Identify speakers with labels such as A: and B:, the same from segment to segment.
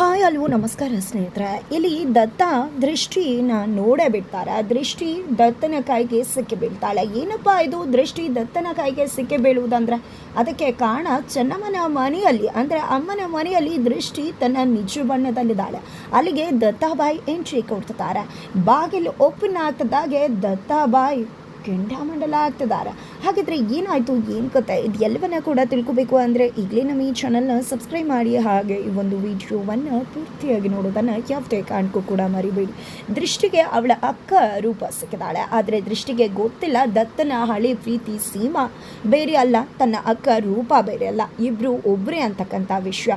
A: Hi ಅಲ್ವೋ ನಮಸ್ಕಾರ ಸ್ನೇಹಿತರೆ. ಇಲ್ಲಿ ದತ್ತ ದೃಷ್ಟಿನ ನೋಡೇ ಬಿಡ್ತಾರೆ. ದೃಷ್ಟಿ ದತ್ತನ ಕೈಗೆ ಸಿಕ್ಕಿ ಬೀಳ್ತಾಳೆ. ಏನಪ್ಪ ಇದು? ದೃಷ್ಟಿ ದತ್ತನ ಕೈಗೆ ಸಿಕ್ಕಿ ಬೀಳುವುದಂದ್ರೆ ಅದಕ್ಕೆ ಕಾರಣ ಚೆನ್ನಮ್ಮನ ಮನೆಯಲ್ಲಿ, ಅಂದರೆ ಅಮ್ಮನ ಮನೆಯಲ್ಲಿ ದೃಷ್ಟಿ ತನ್ನ ನಿಜ ಬಣ್ಣದಲ್ಲಿದ್ದಾಳೆ. ಅಲ್ಲಿಗೆ ದತ್ತಾಬಾಯಿ ಎಂಟ್ರಿ ಕೊಡ್ತಿದ್ದಾರೆ. ಬಾಗಿಲು ಓಪನ್ ಆಗ್ತದಾಗೆ ದತ್ತಾಬಾಯಿ ಕೆಂಡಾಮಂಡಲ ಆಗ್ತಿದ್ದಾರೆ ಹಾಗಿದ್ರೆ ಏನಾಯಿತು, ಏನು ಕತೆ? ಇದು ಎಲ್ಲವನ್ನ ಕೂಡ ತಿಳ್ಕೊಬೇಕು ಅಂದರೆ ಈಗಲೇ ನಮ್ಮ ಈ ಚಾನಲ್ನ ಸಬ್ಸ್ಕ್ರೈಬ್ ಮಾಡಿ, ಹಾಗೆ ಈ ಒಂದು ವಿಡಿಯೋವನ್ನು ಪೂರ್ತಿಯಾಗಿ ನೋಡೋದನ್ನು ಯಾವುದೇ ಕಾರಣಕ್ಕೂ ಕೂಡ ಮರಿಬೇಡಿ. ದೃಷ್ಟಿಗೆ ಅವಳ ಅಕ್ಕ ರೂಪ ಸಿಕ್ಕಿದಾಳೆ. ಆದರೆ ದೃಷ್ಟಿಗೆ ಗೊತ್ತಿಲ್ಲ, ದತ್ತನ ಹಳೆ ಪ್ರೀತಿ ಸೀಮಾ. ಬೇರೆ ಅಲ್ಲ, ತನ್ನ ಅಕ್ಕ ರೂಪ ಬೇರೆ ಅಲ್ಲ. ಇಬ್ಬರು ಒಬ್ಬರೇ ಅಂತಕ್ಕಂಥ ವಿಷಯ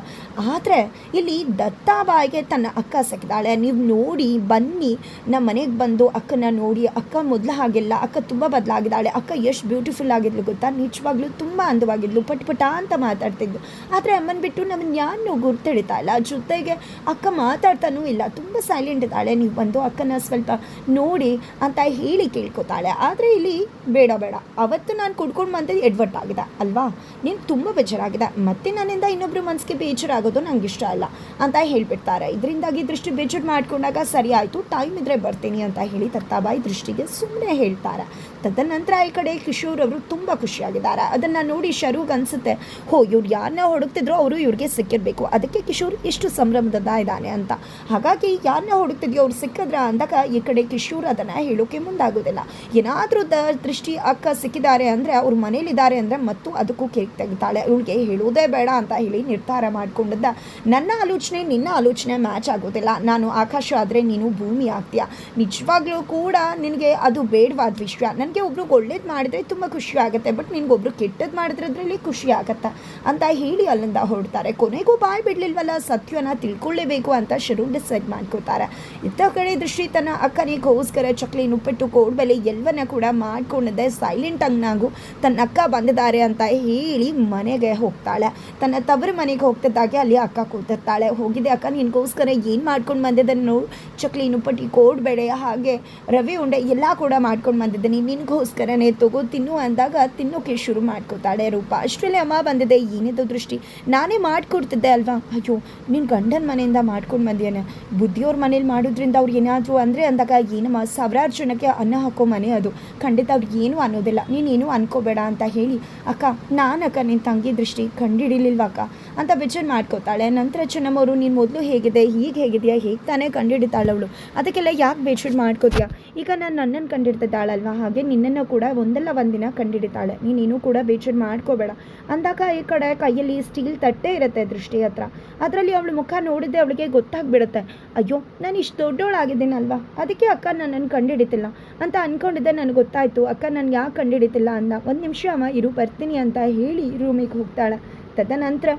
A: ಆದರೆ ಇಲ್ಲಿ ದತ್ತಾಬಾಯಿಗೆ ತನ್ನ ಅಕ್ಕ ಸಿಕ್ಕಿದಾಳೆ. ನೀವು ನೋಡಿ, ಬನ್ನಿ. ನಮ್ಮ ಮನೆಗೆ ಬಂದು ಅಕ್ಕನ ನೋಡಿ, ಅಕ್ಕ ಮೊದಲು ಹಾಗೆಲ್ಲ, ಅಕ್ಕ ತುಂಬ ಬದಲಾಗಿದ್ದಾಳೆ. ಅಕ್ಕ ಎಷ್ಟು ಬ್ಯೂಟಿಫುಲ್ ಆಗಿದ್ಲು ಗೊತ್ತಾ? ನಿಜವಾಗ್ಲೂ ತುಂಬ ಅಂದವಾಗಿದ್ಲು, ಪಟ್ ಪಟ ಅಂತ ಮಾತಾಡ್ತಿದ್ಲು. ಆದರೆ ಅಮ್ಮನ ಬಿಟ್ಟು ನಮ್ಮನ್ನು ಯಾರನ್ನೂ ಗುರ್ತಿಡಿತಾ ಇಲ್ಲ. ಜೊತೆಗೆ ಅಕ್ಕ ಮಾತಾಡ್ತಾನೂ ಇಲ್ಲ. ತುಂಬ ಸೈಲೆಂಟ್ ಇದ್ದಾಳೆ. ನೀವು ಬಂದು ಅಕ್ಕನ ಸ್ವಲ್ಪ ನೋಡಿ ಅಂತ ಹೇಳಿ ಕೇಳ್ಕೊತಾಳೆ. ಆದರೆ ಇಲ್ಲಿ ಬೇಡ ಬೇಡ. ಅವತ್ತು ನಾನು ಕುಡ್ಕೊಂಡು ಬಂದು ಎಡ್ವರ್ಟ್ ಆಗಿದೆ ಅಲ್ವಾ? ನೀನು ತುಂಬ ಬೇಜಾರಾಗಿದೆ ಮತ್ತೆ ನನ್ನಿಂದ ಇನ್ನೊಬ್ರು ಮನಸ್ಸಿಗೆ ಬೇಜಾರಾಗೋದು ನಂಗೆ ಇಷ್ಟ ಇಲ್ಲ ಅಂತ ಹೇಳಿಬಿಡ್ತಾರೆ. ಇದರಿಂದಾಗಿ ದೃಷ್ಟಿ ಬೇಜಾರು ಮಾಡ್ಕೊಂಡಾಗ ಸರಿ ಆಯಿತು ಟೈಮ್ ಇದ್ರೆ ಬರ್ತೀನಿ ಅಂತ ಹೇಳಿ ತತ್ತಾಬಾಯಿ ದೃಷ್ಟಿಗೆ ಸುಮ್ಮನೆ ಹೇಳ್ತಾರೆ. ತದನಂತರ ಈ ಕಡೆ ಕಿಶೋರ್ ಅವರು ತುಂಬ ಖುಷಿಯಾಗಿದ್ದಾರೆ. ಅದನ್ನು ನೋಡಿ ಶರೂಗ್ ಅನಿಸುತ್ತೆ, ಹೋ, ಇವ್ರು ಯಾರನ್ನ ಹುಡುಕ್ತಿದ್ರು ಅವರು ಇವ್ರಿಗೆ ಸಿಕ್ಕಿರಬೇಕು. ಅದಕ್ಕೆ ಕಿಶೋರ್ ಎಷ್ಟು ಸಂಭ್ರಮದ ಇದ್ದಾನೆ ಅಂತ. ಹಾಗಾಗಿ ಯಾರನ್ನ ಹುಡುಕ್ತಿದ್ಯೋ ಅವ್ರು ಸಿಕ್ಕಿದ್ರ ಅಂದಾಗ ಈ ಕಡೆ ಕಿಶೋರ್ ಅದನ್ನು ಹೇಳೋಕೆ ಮುಂದಾಗೋದಿಲ್ಲ. ಏನಾದರೂ ದ ದೃಷ್ಟಿ ಅಕ್ಕ ಸಿಕ್ಕಿದ್ದಾರೆ ಅಂದರೆ ಅವ್ರ ಮನೇಲಿದ್ದಾರೆ ಅಂದರೆ ಮತ್ತು ಅದಕ್ಕೂ ಕೇಕ್ ತೆಗಿತಾಳೆ ಇವಳಿಗೆ ಹೇಳೋದೇ ಬೇಡ ಅಂತ ಹೇಳಿ ನಿರ್ಧಾರ ಮಾಡಿಕೊಂಡಿದ್ದ. ನನ್ನ ಆಲೋಚನೆ ನಿನ್ನ ಆಲೋಚನೆ ಮ್ಯಾಚ್ ಆಗೋದಿಲ್ಲ. ನಾನು ಆಕಾಶ ಆದರೆ ನೀನು ಭೂಮಿ ಆಗ್ತೀಯ. ನಿಜವಾಗ್ಲೂ ಕೂಡ ನಿನಗೆ ಅದು ಬೇಡವಾದ ವಿಷಯ. ನನಗೆ ಒಬ್ರು ಒಳ್ಳೇದು ಮಾಡಿದ್ರೆ ತುಂಬ ಖುಷಿ ಆಗುತ್ತೆ ಬಟ್ ನಿನ್ಗೊಬ್ರು ಕೆಟ್ಟದ್ದು ಮಾಡಿದ್ರದ್ರಲ್ಲಿ ಖುಷಿ ಆಗತ್ತೆ? ಅಂತ ಹೇಳಿ ಅಲ್ಲಿಂದ ಹೊರಡ್ತಾರೆ. ಕೊನೆಗೂ ಬಾಯ್ ಬಿಡ್ಲಿಲ್ವಲ್ಲ? ಸತ್ಯನ ತಿಳ್ಕೊಳ್ಳೇಬೇಕು ಅಂತ ಶರು ಡಿಸೈಡ್ ಮಾಡ್ಕೋತಾರೆ. ಇತ್ತ ಕಡೆ ದೃಷ್ಟಿ ತನ್ನ ಅಕ್ಕನಿಗೋಸ್ಕರ ಚಕ್ಲಿ ಉಪ್ಪಿಟ್ಟು ಕೋಡ್ಬೆಲೆ ಎಲ್ಲವನ್ನ ಕೂಡ ಮಾಡ್ಕೊಂಡಿದ್ದೆ ಸೈಲೆಂಟ್ ನಾವು ತನ್ನ ಅಕ್ಕ ಬಂದಿದ್ದಾರೆ ಅಂತ ಹೇಳಿ ಮನೆಗೆ ಹೋಗ್ತಾಳೆ. ತನ್ನ ತವರ ಮನೆಗೆ ಹೋಗ್ತಿದ್ದಾಗೆ ಅಲ್ಲಿ ಅಕ್ಕ ಕೂತಿರ್ತಾಳೆ. ಹೋಗಿದೆ ಅಕ್ಕ ನಿನಗೋಸ್ಕರ ಏನು ಮಾಡ್ಕೊಂಡು ಬಂದಿದ್ದಾನೆ ನೋಡು? ಚಕ್ಲಿ ನುಪ್ಪಟ್ಟಿ ಕೋಡ್ಬೇಡ ಹಾಗೆ ರವೆ ಉಂಡೆ ಎಲ್ಲ ಕೂಡ ಮಾಡ್ಕೊಂಡು ಬಂದಿದ್ದೀನಿ. ನಿನಗೋಸ್ಕರನೇ ತಗೋ, ತಿನ್ನು ಅಂದಾಗ ತಿನ್ನೋಕೆ ಶುರು ಮಾಡ್ಕೋತಾಳೆ ರೂಪ. ಅಷ್ಟರಲ್ಲಿ ಅಮ್ಮ ಬಂದಿದೆ, ಏನಿದು ದೃಷ್ಟಿ? ನಾನೇ ಮಾಡಿಕೊಡ್ತಿದ್ದೆ ಅಲ್ವಾ? ಅಯ್ಯೋ ನಿನ್ನ ಗಂಡನ ಮನೆಯಿಂದ ಮಾಡ್ಕೊಂಡು ಬಂದಿಯಾನೆ? ಬುದ್ಧಿಯವ್ರ ಮನೇಲಿ ಮಾಡೋದ್ರಿಂದ ಅವ್ರು ಏನಾದರೂ ಅಂದರೆ ಅಂದಾಗ ಏನಮ್ಮ, ಸಾವಿರಾರು ಜನಕ್ಕೆ ಅನ್ನ ಹಾಕೋ ಮನೆ ಅದು. ಖಂಡಿತ ಅವ್ರಿಗೆ ಏನೂ ಅನ್ನೋದಿಲ್ಲ. ನೀನೇನು ಅನ್ಕೋಬೇಡ ಅಂತ ಹೇಳಿ, ಅಕ್ಕ, ನಾನಕ್ಕ ನಿನ್ನ ತಂಗಿ ದೃಷ್ಟಿ ಕಂಡುಹಿಡಿಲಿಲ್ವ ಅಕ್ಕ? ಅಂತ ಬೇಜಾರು ಮಾಡ್ಕೋತಾಳೆ. ನಂತರ ಚೆನ್ನಮ್ಮವರು ನೀನು ಮೊದಲು ಹೇಗಿದೆ? ಹೀಗೆ ಹೇಗಿದೆಯಾ? ಹೇಗೆ ತಾನೇ ಕಂಡುಹಿಡಿತಾಳೆ ಅವಳು? ಅದಕ್ಕೆಲ್ಲ ಯಾಕೆ ಬೇಜಾರು ಮಾಡ್ಕೋತೀಯ? ಈಗ ನಾನು ನನ್ನನ್ನು ಕಂಡಿಡ್ತಿದ್ದಾಳಲ್ವ? ಹಾಗೆ ನಿನ್ನನ್ನು ಕೂಡ ಒಂದಲ್ಲ ಒಂದಿನ ಕಂಡಿಡಿತಾಳೆ. ನೀನೇನು ಕೂಡ ಬೇಜಾರು ಮಾಡ್ಕೋಬೇಡ. ಅಂದಾಗ ಈ ಕಡೆ ಕೈಯಲ್ಲಿ ಸ್ಟೀಲ್ ತಟ್ಟೆ ಇರುತ್ತೆ ದೃಷ್ಟಿ ಹತ್ರ. ಅದರಲ್ಲಿ ಅವಳು ಮುಖ ನೋಡಿದ್ದೆ ಅವಳಿಗೆ ಗೊತ್ತಾಗ್ಬಿಡುತ್ತೆ. ಅಯ್ಯೋ, ನಾನು ಇಷ್ಟು ದೊಡ್ಡವಳಾಗಿದ್ದೀನಲ್ವಾ ಅದಕ್ಕೆ ಅಕ್ಕ ನನ್ನನ್ನು ಕಂಡಿಡಿತಿಲ್ಲ. ಅಂತ ಅಂದ್ಕೊಂಡಿದ್ದೆ ನನಗೆ ಗೊತ್ತಾಯಿತು. ಅಕ್ಕ ನನಗೆ ಯಾಕೆ ಕಂಡಿಡಿತಿಲ್ಲ? ಅಂದ. ಒಂದು ನಿಮಿಷ ಅಮ್ಮ, ಇರು, ಬರ್ತೀನಿ ಅಂತ ಹೇಳಿ ರೂಮಿಗೆ ಹೋಗ್ತಾಳೆ. ತದನಂತರ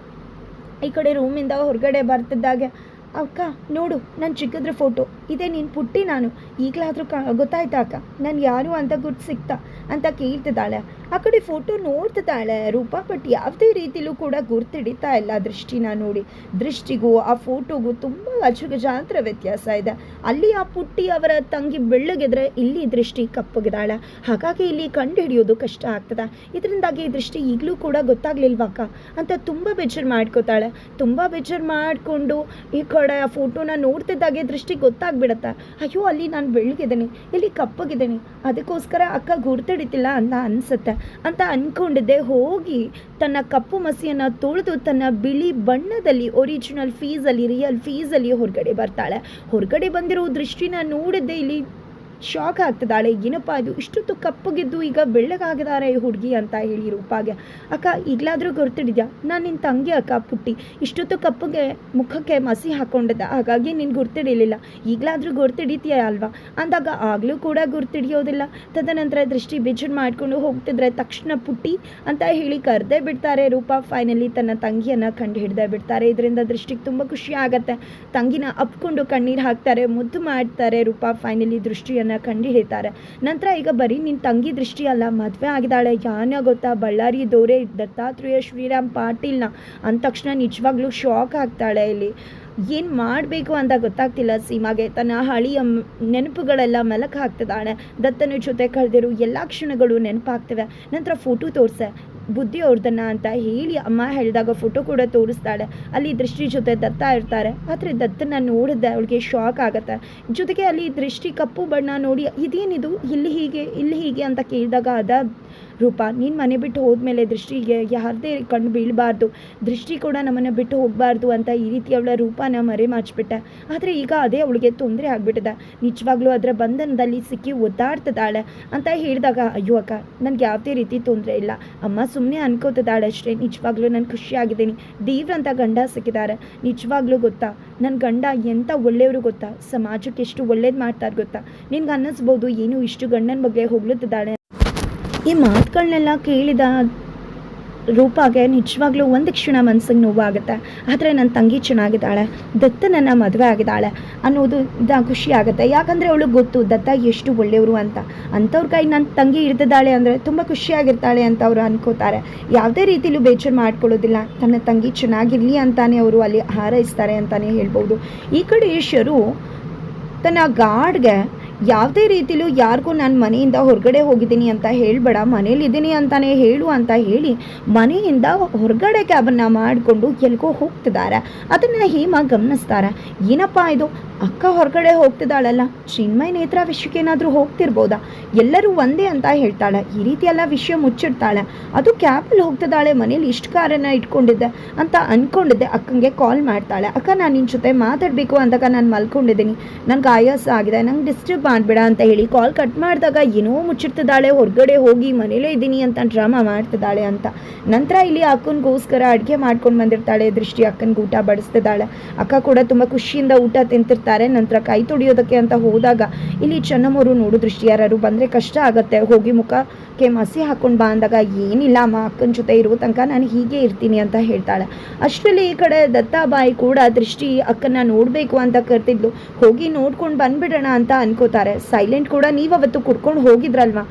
A: ಈ ಕಡೆ ರೂಮಿಂದ ಹೊರಗಡೆ ಬರ್ತಿದ್ದಾಗೆ, ಅಕ್ಕ, ನೋಡು ನನ್ನ ಚಿಕ್ಕದ್ರ ಫೋಟೋ. ಇದೇ ನೀನು ಪುಟ್ಟಿ ನಾನು. ಈಗಲಾದರೂ ಕ, ಗೊತ್ತಾಯ್ತಾ ಅಕ್ಕ? ನಾನು ಯಾರು ಅಂತ ಗುರ್ತು ಸಿಕ್ತಾ? ಅಂತ ಕೇಳ್ತಿದ್ದಾಳೆ. ಆ ಕಡೆ ಫೋಟೋ ನೋಡ್ತಿದ್ದಾಳೆ ರೂಪ ಬಟ್ ಯಾವುದೇ ರೀತಿಲೂ ಕೂಡ ಗುರ್ತಿಡಿತಾ ಇಲ್ಲ ದೃಷ್ಟಿನ ನೋಡಿ. ದೃಷ್ಟಿಗೂ ಆ ಫೋಟೋಗೂ ತುಂಬ ಅಜಗಜಾಂತರ ವ್ಯತ್ಯಾಸ ಇದೆ. ಅಲ್ಲಿ ಆ ಪುಟ್ಟಿ ಅವರ ತಂಗಿ ಬೆಳ್ಳಗಿದ್ರೆ ಇಲ್ಲಿ ದೃಷ್ಟಿ ಕಪ್ಪಗಿದಾಳೆ. ಹಾಗಾಗಿ ಇಲ್ಲಿ ಕಂಡು ಹಿಡಿಯೋದು ಕಷ್ಟ ಆಗ್ತದೆ. ಇದರಿಂದಾಗಿ ದೃಷ್ಟಿ ಈಗಲೂ ಕೂಡ ಗೊತ್ತಾಗ್ಲಿಲ್ವಕ್ಕ ಅಂತ ತುಂಬ ಬೇಜಾರು ಮಾಡ್ಕೋತಾಳೆ. ತುಂಬ ಬೇಜಾರು ಮಾಡಿಕೊಂಡು ಈ ಕಡೆ ಆ ಫೋಟೋನ ನೋಡ್ತಿದ್ದಾಗೆ ದೃಷ್ಟಿ ಗೊತ್ತಾಗ್ಬಿಡತ್ತೆ. ಅಯ್ಯೋ, ಅಲ್ಲಿ ನಾನು ಬೆಳ್ಳಗಿದ್ದೀನಿ, ಇಲ್ಲಿ ಕಪ್ಪಗಿದ್ದೀನಿ. ಅದಕ್ಕೋಸ್ಕರ ಅಕ್ಕ ಗುರ್ತಿಡಿತಿಲ್ಲ ಅಂತ ಅನಿಸುತ್ತೆ. ಅಂತ ಅಂದ್ಕೊಂಡಿದ್ದೆ ಹೋಗಿ ತನ್ನ ಕಪ್ಪು ಮಸಿಯನ್ನು ತೊಳೆದು ತನ್ನ ಬಿಳಿ ಬಣ್ಣದಲ್ಲಿ ಒರಿಜಿನಲ್ ಫೀಸಲ್ಲಿ ರಿಯಲ್ ಫೀಸಲ್ಲಿ ಹೊರಗಡೆ ಬರ್ತಾಳೆ. ಹೊರಗಡೆ ಬಂದಿರೋ ದೃಷ್ಟಿನ ನೋಡಿದ್ದೆ ಇಲ್ಲಿ ಶಾಕ್ ಆಗ್ತದಾಳೆ ಏನಪ್ಪ ಇದು? ಇಷ್ಟೊತ್ತು ಕಪ್ಪಗಿದ್ದು ಈಗ ಬೆಳ್ಳಗಾಗಿದ್ದಾರೆ ಈ ಹುಡುಗಿ ಅಂತ ಹೇಳಿ ರೂಪಾಗೆ. ಅಕ್ಕ, ಈಗಲಾದರೂ ಗುರ್ತಿಡಿದ್ಯಾ? ನಾನು ನಿನ್ನ ತಂಗಿ ಅಕ್ಕ ಪುಟ್ಟಿ. ಇಷ್ಟೊತ್ತು ಕಪ್ಪಗೆ ಮುಖಕ್ಕೆ ಮಸಿ ಹಾಕ್ಕೊಂಡಿದ್ದ ಹಾಗಾಗಿ ನೀನು ಗುರ್ತಿಡಿಲಿಲ್ಲ. ಈಗಲಾದರೂ ಗುರ್ತಿಡಿತೀಯ ಅಲ್ವಾ? ಅಂದಾಗ ಆಗಲೂ ಕೂಡ ಗುರ್ತಿಡಿಯೋದಿಲ್ಲ. ತದನಂತರ ದೃಷ್ಟಿ ಬಿಜನ್ ಮಾಡಿಕೊಂಡು ಹೋಗ್ತಿದ್ರೆ ತಕ್ಷಣ ಪುಟ್ಟಿ ಅಂತ ಹೇಳಿ ಕರೆದೇ ಬಿಡ್ತಾರೆ ರೂಪ. ಫೈನಲಿ ತನ್ನ ತಂಗಿಯನ್ನು ಕಂಡು ಹಿಡ್ದೇ ಬಿಡ್ತಾರೆ. ಇದರಿಂದ ದೃಷ್ಟಿಗೆ ತುಂಬ ಖುಷಿ ಆಗುತ್ತೆ. ತಂಗಿನ ಅಪ್ಕೊಂಡು ಕಣ್ಣೀರು ಹಾಕ್ತಾರೆ, ಮುದ್ದು ಮಾಡ್ತಾರೆ ರೂಪ. ಫೈನಲಿ ದೃಷ್ಟಿಯನ್ನು ಕಂಡು ಹಿಡಿತಾರೆ. ನಂತರ ಈಗ ಬರೀ ನಿನ್ನ ತಂಗಿ ದೃಷ್ಟಿ ಅಲ್ಲ, ಮದುವೆ ಆಗಿದ್ದಾಳೆ, ಯಾನ ಗೊತ್ತಾ? ಬಳ್ಳಾರಿ ದೋರೆ ದತ್ತಾತ್ರೇಯ ಶ್ರೀರಾಮ್ ಪಾಟೀಲ್ನ ಅಂದ ತಕ್ಷಣ ನಿಜವಾಗ್ಲೂ ಶಾಕ್ ಆಗ್ತಾಳೆ ಇಲ್ಲಿ. ಏನು ಮಾಡಬೇಕು ಅಂತ ಗೊತ್ತಾಗ್ತಿಲ್ಲ ಸೀಮಾಗೆ. ತನ್ನ ಹಳಿಯ ನೆನಪುಗಳೆಲ್ಲ ಮೆಲಕ್ ಹಾಕ್ತಿದ್ದಾಳೆ ದತ್ತನ ಜೊತೆ ಕಳೆದಿರೋ ಎಲ್ಲ ಕ್ಷಣಗಳು ನೆನಪಾಗ್ತವೆ. ನಂತರ ಫೋಟೋ ತೋರಿಸೆ. ಬುದ್ಧಿ ಅವ್ರದನ್ನ ಅಂತ ಹೇಳಿ ಅಮ್ಮ ಹೇಳಿದಾಗ ಫೋಟೋ ಕೂಡ ತೋರಿಸ್ತಾಳೆ. ಅಲ್ಲಿ ದೃಷ್ಟಿ ಜೊತೆ ದತ್ತ ಇರ್ತಾರೆ. ಆದರೆ ದತ್ತನ ನೋಡಿದ ಅವಳಿಗೆ ಶಾಕ್ ಆಗುತ್ತೆ. ಜೊತೆಗೆ ಅಲ್ಲಿ ದೃಷ್ಟಿ ಕಪ್ಪು ಬಣ್ಣ ನೋಡಿ, ಇದೇನಿದು? ಇಲ್ಲಿ ಹೀಗೆ ಇಲ್ಲಿ ಹೀಗೆ ಅಂತ ಕೇಳಿದಾಗ ಅದ ರೂಪ, ನೀನು ಮನೆ ಬಿಟ್ಟು ಹೋದ್ಮೇಲೆ ದೃಷ್ಟಿಗೆ ಯಾರದೇ ಕಣ್ಣು ಬೀಳಬಾರ್ದು, ದೃಷ್ಟಿ ಕೂಡ ನಮ್ಮನ್ನು ಬಿಟ್ಟು ಹೋಗಬಾರ್ದು ಅಂತ ಈ ರೀತಿ ಅವಳ ರೂಪನ ಮರೆ ಮಾಚ್ಬಿಟ್ಟೆ ಆದರೆ ಈಗ ಅದೇ ಅವಳಿಗೆ ತೊಂದರೆ ಆಗಿಬಿಟ್ಟಿದೆ. ನಿಜವಾಗ್ಲೂ ಅದರ ಬಂಧನದಲ್ಲಿ ಸಿಕ್ಕಿ ಒದ್ದಾಡ್ತದಾಳೆ ಅಂತ ಹೇಳಿದಾಗ, ಅಯ್ಯೋ ಅಕ್ಕ, ನನಗೆ ಯಾವುದೇ ರೀತಿ ತೊಂದರೆ ಇಲ್ಲ. ಅಮ್ಮ ಸುಮ್ಮನೆ ಅನ್ಕೋತದಾಳೆ ಅಷ್ಟೇ. ನಿಜವಾಗ್ಲೂ ನಾನು ಖುಷಿಯಾಗಿದ್ದೀನಿ. ದೇವ್ರಂತ ಗಂಡ ಸಿಕ್ಕಿದ್ದಾರೆ. ನಿಜವಾಗ್ಲೂ ಗೊತ್ತಾ? ನನ್ನ ಗಂಡ ಎಂಥ ಒಳ್ಳೆಯವರು ಗೊತ್ತಾ? ಸಮಾಜಕ್ಕೆ ಎಷ್ಟು ಒಳ್ಳೇದು ಮಾಡ್ತಾರೆ ಗೊತ್ತಾ? ನಿನ್ಗೆ ಅನ್ನಿಸ್ಬೋದು, ಏನು ಇಷ್ಟು ಗಂಡನ ಬಗ್ಗೆ ಹೊಗಳುತ್ತಿದ್ದಾಳೆ. ಈ ಮಾತುಗಳನ್ನೆಲ್ಲ ಕೇಳಿದ ರೂಪಾಗೆ ನಿಜವಾಗ್ಲೂ ಒಂದು ಕ್ಷಣ ಮನ್ಸಿಗೆ ನೋವಾಗುತ್ತೆ. ಆದರೆ ನನ್ನ ತಂಗಿ ಚೆನ್ನಾಗಿದ್ದಾಳೆ, ದತ್ತ ನನ್ನ ಮದುವೆ ಆಗಿದ್ದಾಳೆ ಅನ್ನೋದು ಖುಷಿ ಆಗುತ್ತೆ. ಯಾಕಂದರೆ ಅವಳು ಗೊತ್ತು, ದತ್ತ ಎಷ್ಟು ಒಳ್ಳೆಯವರು ಅಂತ. ಅಂಥವ್ರ ಕೈ ನನ್ನ ತಂಗಿ ಹಿಡ್ದಿದ್ದಾಳೆ ಅಂದರೆ ತುಂಬ ಖುಷಿಯಾಗಿರ್ತಾಳೆ ಅಂತ ಅವರು ಅನ್ಕೋತಾರೆ. ಯಾವುದೇ ರೀತಿಲೂ ಬೇಜಾರು ಮಾಡ್ಕೊಳ್ಳೋದಿಲ್ಲ. ತನ್ನ ತಂಗಿ ಚೆನ್ನಾಗಿರಲಿ ಅಂತಾನೆ ಅವರು ಅಲ್ಲಿ ಹಾರೈಸ್ತಾರೆ ಅಂತಲೇ ಹೇಳ್ಬೋದು. ಈ ಕಡೆ ಈಶ್ವರು ತನ್ನ ಗಾರ್ಡ್ಗೆ ಯಾವುದೇ ರೀತಿಲೂ ಯಾರಿಗೂ ನಾನು ಮನೆಯಿಂದ ಹೊರಗಡೆ ಹೋಗಿದ್ದೀನಿ ಅಂತ ಹೇಳಬೇಡ, ಮನೇಲಿದ್ದೀನಿ ಅಂತಾನೆ ಹೇಳು ಅಂತ ಹೇಳಿ ಮನೆಯಿಂದ ಹೊರಗಡೆ ಕ್ಯಾಬನ್ನು ಮಾಡಿಕೊಂಡು ಎಲ್ಗೋ ಹೋಗ್ತಿದ್ದಾರೆ ಅದನ್ನು ಹೇಮ ಗಮನಿಸ್ತಾರೆ? ಏನಪ್ಪ ಇದು? ಅಕ್ಕ ಹೊರಗಡೆ ಹೋಗ್ತಿದ್ದಾಳಲ್ಲ. ಚಿನ್ಮಯ್ ನೇತ್ರ ವಿಷಯಕ್ಕೇನಾದರೂ ಹೋಗ್ತಿರ್ಬೋದಾ? ಎಲ್ಲರೂ ಒಂದೇ ಅಂತ ಹೇಳ್ತಾಳೆ. ಈ ರೀತಿ ಎಲ್ಲ ವಿಷಯ ಮುಚ್ಚಿಡ್ತಾಳೆ. ಅದು ಕ್ಯಾಬಲ್ಲಿ ಹೋಗ್ತಿದ್ದಾಳೆ, ಮನೇಲಿ ಇಷ್ಟು ಕಾರನ್ನು ಇಟ್ಕೊಂಡಿದ್ದೆ ಅಂತ ಅಂದ್ಕೊಂಡಿದ್ದೆ ಅಕ್ಕಂಗೆ ಕಾಲ್ ಮಾಡ್ತಾಳೆ. ಅಕ್ಕ, ನಾನು ನಿನ್ನ ಜೊತೆ ಮಾತಾಡಬೇಕು ಅಂದಾಗ ನಾನು ಮಲ್ಕೊಂಡಿದ್ದೀನಿ. ನನಗೆ ಆಯಾಸ ಆಗಿದೆ. ನಂಗೆ ಡಿಸ್ಟರ್ಬ್ ಮಾಡಬೇಡ ಅಂತ ಹೇಳಿ ಕಾಲ್ ಕಟ್ ಮಾಡಿದಾಗ ಏನೋ ಮುಚ್ಚಿಡ್ತಿದ್ದಾಳೆ. ಹೊರಗಡೆ ಹೋಗಿ ಮನೇಲೇ ಇದ್ದೀನಿ ಅಂತ ಡ್ರಾಮಾ ಮಾಡ್ತಿದ್ದಾಳೆ ಅಂತ. ನಂತರ ಇಲ್ಲಿ ಅಕ್ಕನಿಗೋಸ್ಕರ ಅಡುಗೆ ಮಾಡ್ಕೊಂಡು ಬಂದಿರ್ತಾಳೆ. ದೃಷ್ಟಿ ಅಕ್ಕನಿಗೆ ಊಟ ಬಡಿಸ್ತಿದ್ದಾಳೆ. ಅಕ್ಕ ಕೂಡ ತುಂಬ ಖುಷಿಯಿಂದ ಊಟ ತಿಂತಿರ್ತಾರೆ ನಂತರ ಕೈ ತೊಳೆಯೋದಕ್ಕೆ ಅಂತ ಹೋದಾಗ ಇಲ್ಲಿ ಚೆನ್ನಮ್ಮವರು ನೋಡು ದೃಷ್ಟಿ ಯಾರು ಬಂದರೆ ಕಷ್ಟ ಆಗುತ್ತೆ. ಹೋಗಿ ಮುಖಕ್ಕೆ ಮಸಿ ಹಾಕೊಂಡು ಬಾ ಅಂದಾಗ ಏನಿಲ್ಲ, ಅಮ್ಮ ಅಕ್ಕನ ಜೊತೆ ಇರೋ ತನಕ ನಾನು ಹೀಗೆ ಇರ್ತೀನಿ ಅಂತ ಹೇಳ್ತಾಳೆ. ಅಷ್ಟರಲ್ಲಿ ಈ ಕಡೆ ದತ್ತಾಬಾಯಿ ಕೂಡ ದೃಷ್ಟಿ ಅಕ್ಕನ ನೋಡಬೇಕು ಅಂತ ಕರ್ತಿದ್ಲು. ಹೋಗಿ ನೋಡ್ಕೊಂಡು ಬಂದ್ಬಿಡೋಣ ಅಂತ ಅನ್ಕೋತಾರೆ. ಸೈಲೆಂಟ್ ಕೂಡ ನೀವು ಅವತ್ತು ಕುಡ್ಕೊಂಡು ಹೋಗಿದ್ರಲ್ವಾ?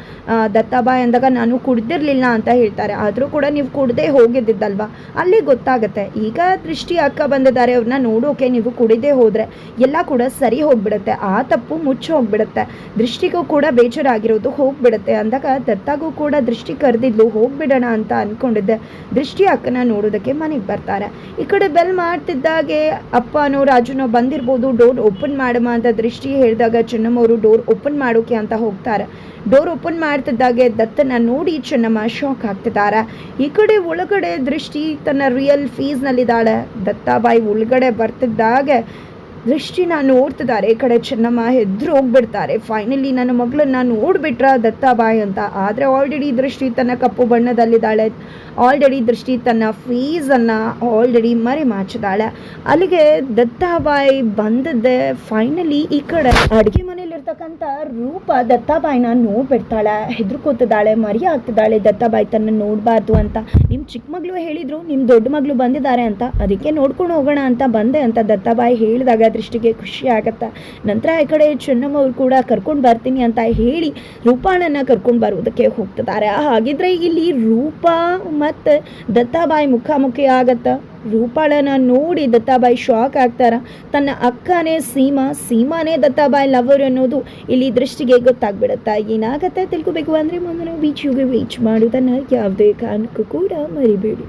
A: ದತ್ತಾಬಾಯಿ ಅಂದಾಗ ನಾನು ಕುಡ್ದಿರಲಿಲ್ಲ ಅಂತ ಹೇಳ್ತಾರೆ. ಆದರೂ ಕೂಡ ನೀವು ಕುಡ್ದೇ ಹೋಗಿದ್ದಿದ್ದಲ್ವಾ? ಅಲ್ಲಿ ಗೊತ್ತಾಗುತ್ತೆ. ಈಗ ದೃಷ್ಟಿ ಅಕ್ಕ ಬಂದಿದ್ದಾರೆ ಅವ್ರನ್ನ ನೋಡೋಕೆ ನೀವು ಕುಡಿದೇ ಹೋದರೆ ಎಲ್ಲ ಕೂಡ ಸರಿ ಹೋಗ್ಬಿಡುತ್ತೆ. ಆ ತಪ್ಪು ಮುಚ್ಚಿ ಹೋಗ್ಬಿಡುತ್ತೆ. ದೃಷ್ಟಿಗೂ ಕೂಡ ಬೇಜಾರಾಗಿರೋದು ಹೋಗ್ಬಿಡುತ್ತೆ ಅಂದಾಗ ದತ್ತಾಗೂ ಕೂಡ ದೃಷ್ಟಿ ಕರೆದಿದ್ಲು, ಹೋಗ್ಬಿಡೋಣ ಅಂತ ಅಂದ್ಕೊಂಡಿದ್ದೆ ದೃಷ್ಟಿ ಅಕ್ಕನ ನೋಡೋದಕ್ಕೆ ಮನೆಗೆ ಬರ್ತಾರೆ. ಈ ಕಡೆ ಬೆಲ್ ಮಾಡ್ತಿದ್ದಾಗೆ ಅಪ್ಪನೋ, ರಾಜುನೋ ಬಂದಿರ್ಬೋದು ಡೋರ್ ಓಪನ್ ಮಾಡಮ್ಮ ಅಂತ ದೃಷ್ಟಿ ಹೇಳಿದಾಗ ಚೆನ್ನಮ್ಮವರು ಡೋರ್ ಓಪನ್ ಮಾಡೋಕೆ ಅಂತ ಹೋಗ್ತಾರೆ. ಡೋರ್ ಓಪನ್ ಮಾಡ್ತಿದ್ದಾಗೆ ದತ್ತನ ನೋಡಿ ಚೆನ್ನಮ್ಮ ಶಾಕ್ ಆಗ್ತಿದ್ದಾರೆ. ಈ ಕಡೆ ಒಳಗಡೆ ದೃಷ್ಟಿ ತನ್ನ ರಿಯಲ್ ಫೀಸ್ನಲ್ಲಿದ್ದಾಳೆ ದತ್ತಾಬಾಯಿ ಒಳಗಡೆ ಬರ್ತಿದ್ದಾಗೆ ದೃಷ್ಟಿನ ನೋಡ್ತಿದ್ದಾರೆ. ಈ ಕಡೆ ಚೆನ್ನಮ್ಮ ಹೆದ್ರು ಹೋಗ್ಬಿಡ್ತಾರೆ. ಫೈನಲಿ ನನ್ನ ಮಗಳನ್ನ ನೋಡ್ಬಿಟ್ರ ದತ್ತಾಬಾಯಿ ಅಂತ. ಆದರೆ ಆಲ್ರೆಡಿ ದೃಷ್ಟಿ ತನ್ನ ಕಪ್ಪು ಬಣ್ಣದಲ್ಲಿದ್ದಾಳೆ. ಆಲ್ರೆಡಿ ದೃಷ್ಟಿ ತನ್ನ ಫೀಸನ್ನು ಆಲ್ರೆಡಿ ಮರೆ ಮಾಚಿದಾಳೆ ಅಲ್ಲಿಗೆ ದತ್ತಾಬಾಯಿ ಬಂದದ್ದೆ ಫೈನಲಿ ಈ ಕಡೆ ಅಡುಗೆ ಮನೇಲಿರ್ತಕ್ಕಂಥ ರೂಪ ದತ್ತಾಬಾಯಿನ ನೋಡ್ಬಿಡ್ತಾಳೆ ಹೆದರ್ಕೋತಿದ್ದಾಳೆ ಮರಿ ಆಗ್ತಿದ್ದಾಳೆ ದತ್ತಾಬಾಯಿ ತನ್ನ ನೋಡಬಾರ್ದು ಅಂತ. ನಿಮ್ಮ ಚಿಕ್ಕ ಮಗಳು ಹೇಳಿದ್ರು ನಿಮ್ಮ ದೊಡ್ಡ ಮಗಳು ಬಂದಿದ್ದಾರೆ ಅಂತ. ಅದಕ್ಕೆ ನೋಡ್ಕೊಂಡು ಹೋಗೋಣ ಅಂತ ಬಂದೆ ಅಂತ ದತ್ತಾಬಾಯಿ ಹೇಳಿದಾಗ ದೃಷ್ಟಿಗೆ ಖುಷಿ ಆಗತ್ತೆ. ನಂತರ ಈ ಕಡೆ ಚೆನ್ನಮ್ಮವ್ರು ಕೂಡ ಕರ್ಕೊಂಡು ಬರ್ತೀನಿ ಅಂತ ಹೇಳಿ ರೂಪಾಳನ್ನು ಕರ್ಕೊಂಡು ಬರೋದಕ್ಕೆ ಹೋಗ್ತಿದ್ದಾರೆ. ಹಾಗಿದ್ರೆ ಇಲ್ಲಿ ರೂಪ ಮತ್ತು ದತ್ತಾಬಾಯಿ ಮುಖಾಮುಖಿ ಆಗತ್ತ? ರೂಪಾಳನ ನೋಡಿ ದತ್ತಾಬಾಯಿ ಶಾಕ್ ಆಗ್ತಾರ. ತನ್ನ ಅಕ್ಕನೇ ಸೀಮಾ, ಸೀಮಾನೇ ದತ್ತಾಬಾಯಿ ಲವರ್ ಅನ್ನೋದು ಇಲ್ಲಿ ದೃಷ್ಟಿಗೆ ಗೊತ್ತಾಗ್ಬಿಡುತ್ತಾ? ಏನಾಗತ್ತೆ ತಿಳ್ಕೊಬೇಕು ಅಂದರೆ ಮುಂದೆ ನಾವು ಬೀಚ್ ರೀಚ್ ಮಾಡುವುದನ್ನು ಯಾವುದೇ ಕಾರಣಕ್ಕೂ ಕೂಡ ಮರಿಬೇಡಿ.